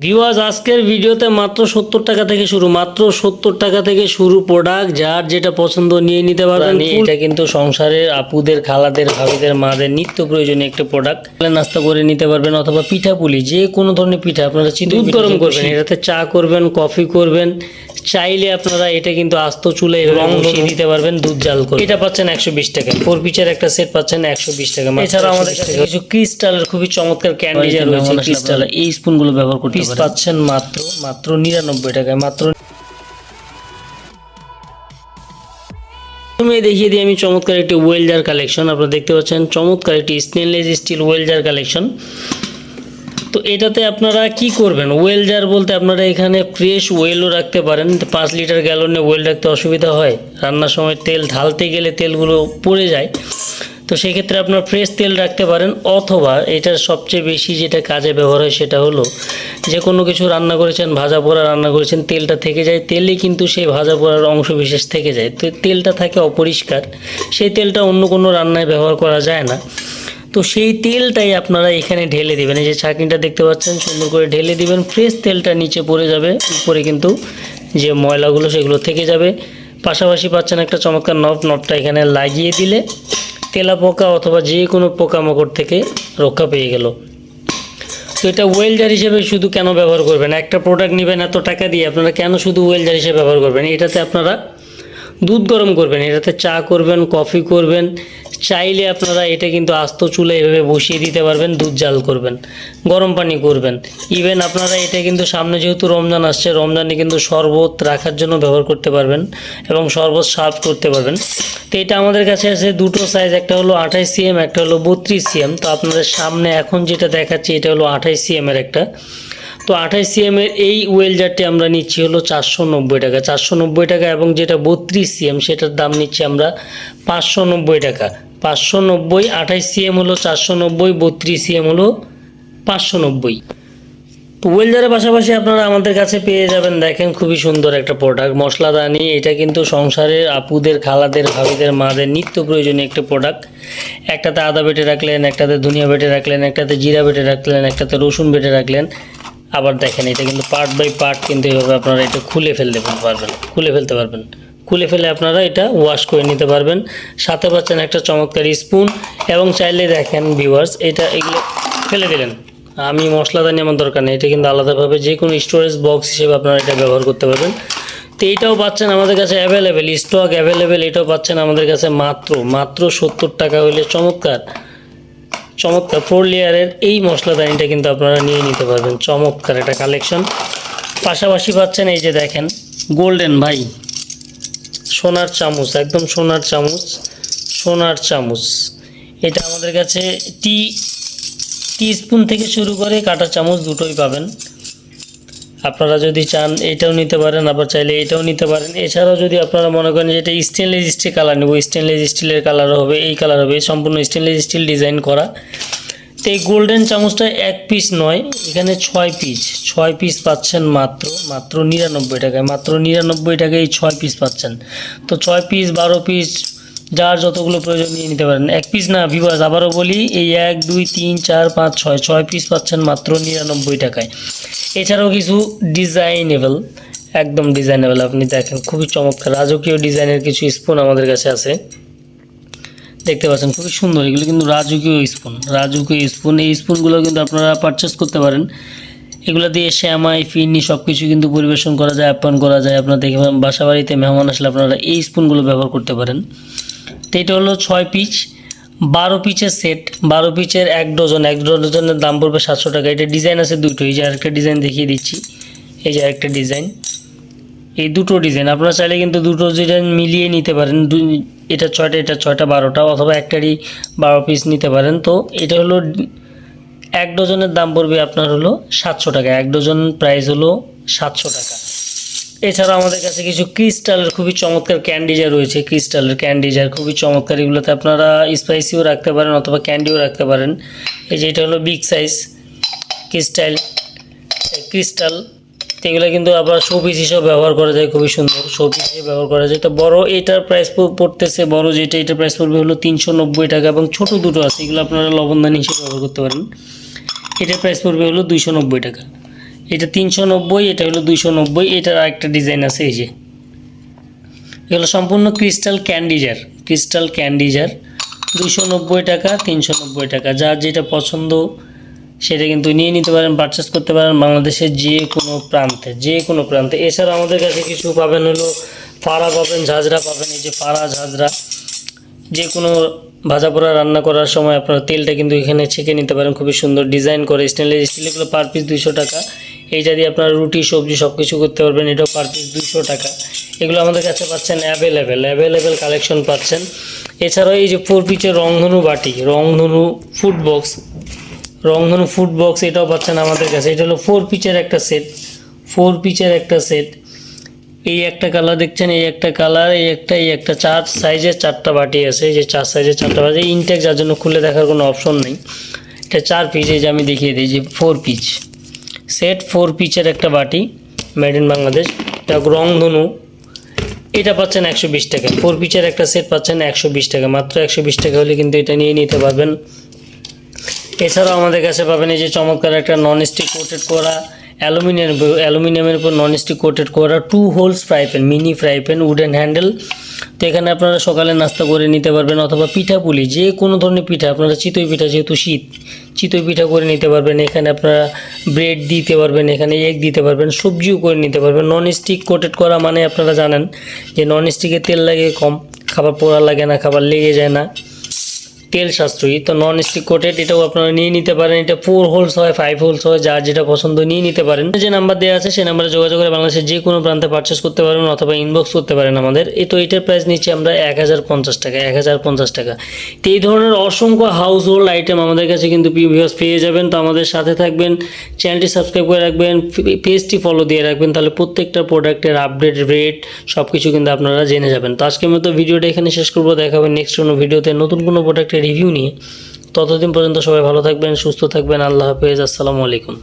Viewers আজকের ভিডিওতে মাত্র সত্তর টাকা থেকে শুরু মাত্র সত্তর টাকা থেকে শুরু প্রোডাক্ট যার যেটা পছন্দ নিয়ে নিতে পারবেন এটা কিন্তু সংসারের আপুদের খালাদের ভাবিদের মাদের নিত্য প্রয়োজনীয় একটা প্রোডাক্ট নাস্তা করে নিতে পারবেন অথবা পিঠাপুলি যে কোনো ধরনের পিঠা আপনারা চিন্তা দুধ গরম করবেন এটাতে চা করবেন কফি করবেন চাইলে আপনারা এটা কিন্তু আস্ত চুলে রং বসিয়ে দিতে পারবেন দুধ জাল করে। এটা পাচ্ছেন একশো বিশ টাকা। ফোর পিচের একটা সেট পাচ্ছেন একশো বিশ টাকা এছাড়াও আমাদের কাছে কিছু ক্রিস্টালের খুবই চমৎকার ক্যান্ডি রয়েছে ক্রিস্টাল এই স্পুনগুলো ব্যবহার করতে পিস পাচ্ছেন মাত্র মাত্র নিরানব্বই টাকায় মাত্র প্রথমে দেখিয়ে দিই আমি চমৎকার একটি ওয়েলজার কালেকশন আপনারা দেখতে পাচ্ছেন চমৎকার একটি স্টেনলেস স্টিল ওয়েলজার কালেকশন তো এটাতে আপনারা কি করবেন? ওয়েল জার বলতে আপনারা এখানে ফ্রেশ ওয়েলও রাখতে পারেন। পাঁচ লিটার গ্যালনে ওয়েল রাখতে অসুবিধা হয়। রান্নার সময় তেল ঢালতে গেলে তেলগুলো পড়ে যায়। তো সেক্ষেত্রে আপনার ফ্রেশ তেল রাখতে পারেন। অথবা এটার সবচেয়ে বেশি যেটা কাজে ব্যবহার হয় সেটা হলো, যে কোনো কিছু রান্না করেছেন, ভাজা পোড়া রান্না করেছেন, তেলটা থেকে যায়। তেলে কিন্তু সেই ভাজা পোড়ার অংশ বিশেষ থেকে যায়। তো তেলটা থাকে অপরিষ্কার। সেই তেলটা অন্য কোনো রান্নায় ব্যবহার করা যায় না। তো সেই তেলটাই আপনারা এখানে ঢেলে দেবেন। এই যে ছাঁকনিটা দেখতে পাচ্ছেন, সুন্দর করে ঢেলে দিবেন। ফ্রেশ তেলটা নিচে পড়ে যাবে। উপরে কিন্তু যে ময়লাগুলো, সেগুলো থেকে যাবে। পাশাপাশি পাচ্ছেন একটা চমৎকার নব নবটা এখানে লাগিয়ে দিলে তেলা পোকা অথবা যে কোনো পোকামাকড় থেকে রক্ষা পেয়ে গেল। তো এটা ওয়েলজার হিসেবে শুধু কেন ব্যবহার করবেন? একটা প্রোডাক্ট নেবেন এত টাকা দিয়ে আপনারা কেন শুধু ওয়েলজার হিসেবে ব্যবহার করবেন? এটাতে আপনারা দুধ গরম করবেন, এটাতে চা করবেন, কফি করবেন, চাইলে আপনারা এটা কিন্তু আস্ত চুলে এভাবে বসিয়ে দিতে পারবেন, দুধ জাল করবেন, গরম পানি করবেন। ইভেন আপনারা এটা কিন্তু সামনে যেহেতু রমজান আসছে, রমজানে কিন্তু শরবত রাখার জন্য ব্যবহার করতে পারবেন এবং শরবত সার্ভ করতে পারবেন। তো এটা আমাদের কাছে আছে দুটো সাইজ একটা হলো আঠাইশ সিএম একটা হলো বত্রিশ সিএম তো আপনাদের সামনে এখন যেটা দেখাচ্ছি, এটা হলো আঠাইশ সিএমের একটা। তো আঠাইশ সিএম এর এই ওয়েলজারটি আমরা নিচ্ছি হলো চারশো নব্বই টাকা। চারশো নব্বই টাকা এবং যেটা বত্রিশ সিএম সেটার দাম নিচ্ছি আমরা পাঁচশো নব্বই টাকা। পাঁচশো নব্বই আঠাইশ সিএম হলো চারশো নব্বই, বত্রিশ সিএম হলো পাঁচশো নব্বই। তো ওয়েলজারের পাশাপাশি আপনারা আমাদের কাছে পেয়ে যাবেন, দেখেন খুবই সুন্দর একটা প্রোডাক্ট মশলাদানি, এটা কিন্তু সংসারের আপুদের, খালাদের, ভাবিদের, মাদের নিত্য প্রয়োজনীয় একটা প্রোডাক্ট একটাতে আদা বেটে রাখলেন, একটাতে ধনিয়া বেটে রাখলেন, একটাতে জিরা বেটে রাখলেন, একটাতে রসুন বেটে রাখলেন। আবার দেখেন, এটা কিন্তু পার্ট বাই পার্ট কিন্তু এভাবে আপনারা এটা খুলে ফেলতে পারবেন, খুলে ফেলতে পারবেন। খুলে ফেলে আপনারা এটা ওয়াশ করে নিতে পারবেন। সাথে পাচ্ছেন একটা চমৎকার স্পুন এবং চাইলে দেখেন ভিউয়ার্স এটা এগুলো ফেলে দিলেন। আমি মশলাদানি আমার দরকার নেই, এটা কিন্তু আলাদাভাবে যে কোনো স্টোরেজ বক্স হিসেবে আপনারা এটা ব্যবহার করতে পারবেন। তো এইটাও পাচ্ছেন আমাদের কাছে অ্যাভেলেবেল স্টক অ্যাভেলেবেল এটাও পাচ্ছেন আমাদের কাছে মাত্র মাত্র সত্তর টাকা হলে চমৎকার। চমৎকার ফোর লেয়ারের এই মশলাদানিটা কিন্তু আপনারা নিয়ে নিতে পারবেন। চমৎকার একটা কালেকশন পাশাপাশি পাচ্ছেন এই যে দেখেন গোল্ডেন ভাই। সোনার চামচ, একদম সোনার চামচ সোনার চামচ। এটা আমাদের কাছে টি টি স্পুন থেকে শুরু করে কাটা চামচ দুটোই পাবেন। আপনারা যদি চান, এটাও নিতে পারেন, আবার চাইলে এটাও নিতে পারেন। এছাড়াও যদি আপনারা মনে করেন যে এটা স্টেনলেস স্টিল কালার নেব স্টেনলেস স্টিলের কালার হবে, এই কালার হবে, সম্পূর্ণ স্টেনলেস স্টিল ডিজাইন করা। তো এই গোল্ডেন চামচটা এক পিস নয়, এখানে ছয় পিস ছয় পিস পাচ্ছেন মাত্র মাত্র নিরানব্বই টাকায়, মাত্র নিরানব্বই টাকায় এই ছয় পিস পাচ্ছেন। তো ছয় পিস বারো পিস যার যতগুলো প্রয়োজন নিয়ে নিতে পারেন। এক পিস না ভিভাস আবারও বলি, এই এক, দুই, তিন, চার, পাঁচ, ছয় ছয় পিস পাচ্ছেন মাত্র নিরানব্বই টাকায়। এছাড়াও কিছু ডিজাইনেবল একদম ডিজাইনেবল আপনি দেখেন, খুবই চমৎকার, রাজকীয় ডিজাইনের কিছু স্পুন আমাদের কাছে আছে। দেখতে পাচ্ছেন, খুবই সুন্দর, এগুলো কিন্তু রাজকীয় স্পুন রাজকীয় স্পুন এই স্পুনগুলো কিন্তু আপনারা পারচেস করতে পারেন। এগুলো দিয়ে শ্যামাই, ফিরনি সব কিছু কিন্তু পরিবেশন করা যায়, আপ্যায়ন করা যায়। আপনার দেখবেন বাসা বাড়িতে মেহমান আসলে আপনারা এই স্পুনগুলো ব্যবহার করতে পারেন। তো এটা হলো ছয় পিচ, বারো পিচের সেট, বারো পিচের এক ডজন, এক ডজনের দাম পড়বে সাতশো টাকা। এটা ডিজাইন আছে দুটো, এই যে আরেকটা ডিজাইন দেখিয়ে দিচ্ছি, এই যে আরেকটা ডিজাইন। এই দুটো ডিজাইন, আপনারা চাইলে কিন্তু দুটো ডিজাইন মিলিয়ে নিতে পারেন এটা ছয়টা এটা ছয়টা, বারোটা, অথবা একটারই বারো পিস নিতে পারেন। তো এটা হলো এক ডজনের দাম পড়বে আপনার হলো সাতশো টাকা, এক ডজন প্রাইস হলো সাতশো টাকা। এছাড়া আমাদের কাছে কিছু ক্রিস্টালের খুবই চমৎকার ক্যান্ডিজার রয়েছে। ক্রিস্টালের ক্যান্ডিজার খুবই চমৎকার। এগুলোতে আপনারা স্পাইসিও রাখতে পারেন অথবা ক্যান্ডিও রাখতে পারেন। এই যে এটা হলো বিগ সাইজ ক্রিস্টাল ক্রিস্টাল এগুলো কিন্তু আবার শোপিস হিসেবে ব্যবহার করা যায়, খুবই সুন্দর শোপিস হিসেবে ব্যবহার করা যায়। তো বড় এটার প্রাইস পড়তেছে, বড় যেটা, এটার প্রাইস পড়বে হলো তিনশো নব্বই টাকা এবং ছোট দুটো আছে। এগুলো আপনারা লবণদানি হিসেবে ব্যবহার করতে পারেন। এটার প্রাইস পড়বে হলো দুইশো নব্বই টাকা। এটা তিনশো নব্বই, এটা হলো দুইশো নব্বই, এটার আরেকটা ডিজাইন আছে এই যে। এগুলো সম্পূর্ণ ক্রিস্টাল ক্যান্ডিজার ক্রিস্টাল ক্যান্ডিজার দুশো নব্বই টাকা, তিনশো নব্বই টাকা। যার যেটা পছন্দ, সেটা কিন্তু নিয়ে নিতে পারেন পারচেস করতে পারেন বাংলাদেশের যে কোনো প্রান্তে, যে কোনো প্রান্তে। এছাড়া আমাদের কাছে কিছু পাবেন হলো পাড়া পাবেন, ঝাঁঝরা পাবেন, এই যে পাড়া ঝাঁঝরা। যে কোনো ভাজা পোড়া রান্না করার সময় আপনারা তেলটা কিন্তু এখানে ছেঁকে নিতে পারেন, খুবই সুন্দর ডিজাইন করে। স্টেনলেস স্টিলগুলো পার পিস দুশো টাকা। এইটা দিয়ে আপনারা রুটি, সবজি সব কিছু করতে পারবেন। এটাও পার পিস দুশো টাকা। এগুলো আমাদের কাছে পাচ্ছেন অ্যাভেলেবেল অ্যাভেলেবেল কালেকশন পাচ্ছেন। এছাড়াও এই যে ফোর পিচের রংধনু বাটি, রংধনু ফুড বক্স রংধনু ফুড বক্স এটাও পাচ্ছেন আমাদের কাছে। এটা হলো ফোর পিচের একটা সেট ফোর পিচের একটা সেট এই একটা কালার দেখছেন, এই একটা কালার এই একটা এই একটা, চার সাইজের চারটা বাটি আছে। এই যে চার সাইজের চারটা বাটি ইনটেক যার জন্য খুলে দেখার কোনো অপশন নেই। এটা চার পিচ এই যে আমি দেখিয়ে দিই যে ফোর পিচ সেট ফোর পিচের একটা বাটি মেড ইন বাংলাদেশ এটা রংধনু এটা পাচ্ছেন একশো বিশ টাকা। ফোর পিচের একটা সেট পাচ্ছেন একশো বিশ টাকা। মাত্র একশো বিশ টাকা হলে কিন্তু এটা নিয়ে নিতে পারবেন। এছাড়াও আমাদের কাছে পাবেন এই যে চমৎকার একটা নন স্টিক কোটেড করা, অ্যালুমিনিয়াম, অ্যালুমিনিয়ামের উপর নন স্টিক কোটেড করা two holes fry mini fry wooden handle তো এখানে আপনারা সকালে নাস্তা করে নিতে পারবেন অথবা পিঠা পুলি, যে কোনো ধরনের পিঠা, আপনারা চিতই পিঠা যেহেতু শীত চিতই পিঠা করে নিতে পারবেন, এখানে আপনারা ব্রেড দিতে পারবেন, এখানে এগ দিতে পারবেন, সবজিও করে নিতে পারবেন। নন স্টিক কোটেড করা মানে আপনারা জানেন যে নন স্টিকে তেল লাগে কম, খাবার পোড়া লাগে না, খাবার লেগে যায় না। তেল সাশ্রয়ী। তো নন স্টিক কোটেড এটাও আপনারা নিয়ে নিতে পারেন। এটা ফোর হোলস হয় ফাইভ হোলস হয়, যার যেটা পছন্দ নিয়ে নিতে পারেন। যে নাম্বার দেওয়া আছে সেই নাম্বারে যোগাযোগ করে বাংলাদেশের যে কোনো প্রান্তে পারচেস করতে পারেন অথবা ইনবক্স করতে পারেন আমাদের। এই তো এটার প্রাইস নিচ্ছি আমরা এক হাজার পঞ্চাশ টাকা, এক হাজার পঞ্চাশ টাকা। তো এই ধরনের অসংখ্য হাউস হোল্ড আইটেম আমাদের কাছে কিন্তু ভিউয়ার্স পেয়ে যাবেন। তো আমাদের সাথে থাকবেন চ্যানেলটি সাবস্ক্রাইব করে রাখবেন পেজটি ফলো দিয়ে রাখবেন। তাহলে প্রত্যেকটা প্রোডাক্টের আপডেট রেট সব কিছু কিন্তু আপনারা জেনে যাবেন। তো আজকের মতো ভিডিওটা এখানে শেষ করব। দেখাবেন নেক্সট কোনো ভিডিওতে নতুন কোনো প্রোডাক্টের রিভিউ নিয়ে। ততদিন পর্যন্ত সবাই ভালো থাকবেন সুস্থ থাকবেন। আল্লাহ হাফেজ আসসালামু আলাইকুম।